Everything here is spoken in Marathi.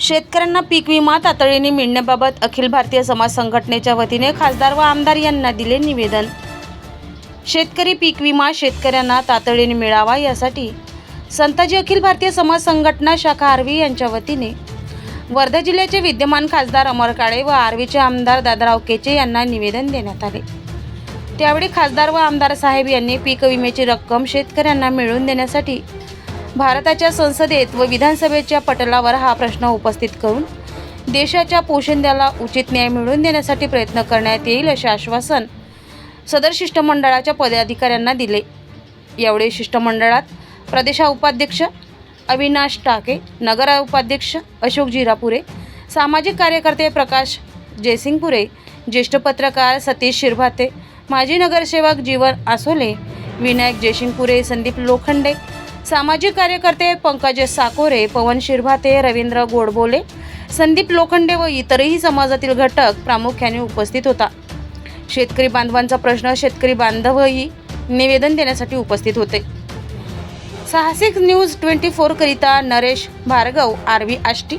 शेतकऱ्यांना पीक विमा तातडीने मिळण्याबाबत अखिल भारतीय समाज संघटनेच्या वतीने खासदार व आमदार यांना दिले निवेदन. शेतकरी पीक विमा शेतकऱ्यांना तातडीने मिळावा यासाठी संताजी अखिल भारतीय समाज संघटना शाखा आर्वी यांच्या वतीने वर्धा जिल्ह्याचे विद्यमान खासदार अमर काळे व आर्वीचे आमदार दादाराव केचे यांना निवेदन देण्यात आले. त्यावेळी खासदार व आमदार साहेब यांनी पीक विम्याची रक्कम शेतकऱ्यांना मिळवून देण्यासाठी भारताच्या संसदेत व विधानसभेच्या पटलावर हा प्रश्न उपस्थित करून देशाच्या पोशिंद्याला उचित न्याय मिळवून देण्यासाठी प्रयत्न करण्यात येईल असे आश्वासन सदर शिष्टमंडळाच्या पदाधिकाऱ्यांना दिले. यावेळी शिष्टमंडळात प्रदेशा उपाध्यक्ष अविनाश टाके नगर उपाध्यक्ष अशोक जिरापुरे सामाजिक कार्यकर्ते प्रकाश जयसिंगपुरे ज्येष्ठ पत्रकार सतीश शिरभाते माजी नगरसेवक जीवन आसोले विनायक जयसिंगपुरे संदीप लोखंडे सामाजिक कार्यकर्ते पंकज साकोरे पवन शिरभाते रवींद्र गोडबोले संदीप लोखंडे व इतरही समाजातील घटक प्रामुख्याने उपस्थित होता. शेतकरी बांधवांचा प्रश्न शेतकरी बांधवही निवेदन देण्यासाठी उपस्थित होते. साहसिक न्यूज ट्वेंटी फोरकरिता नरेश भार्गव आरवी आष्टी.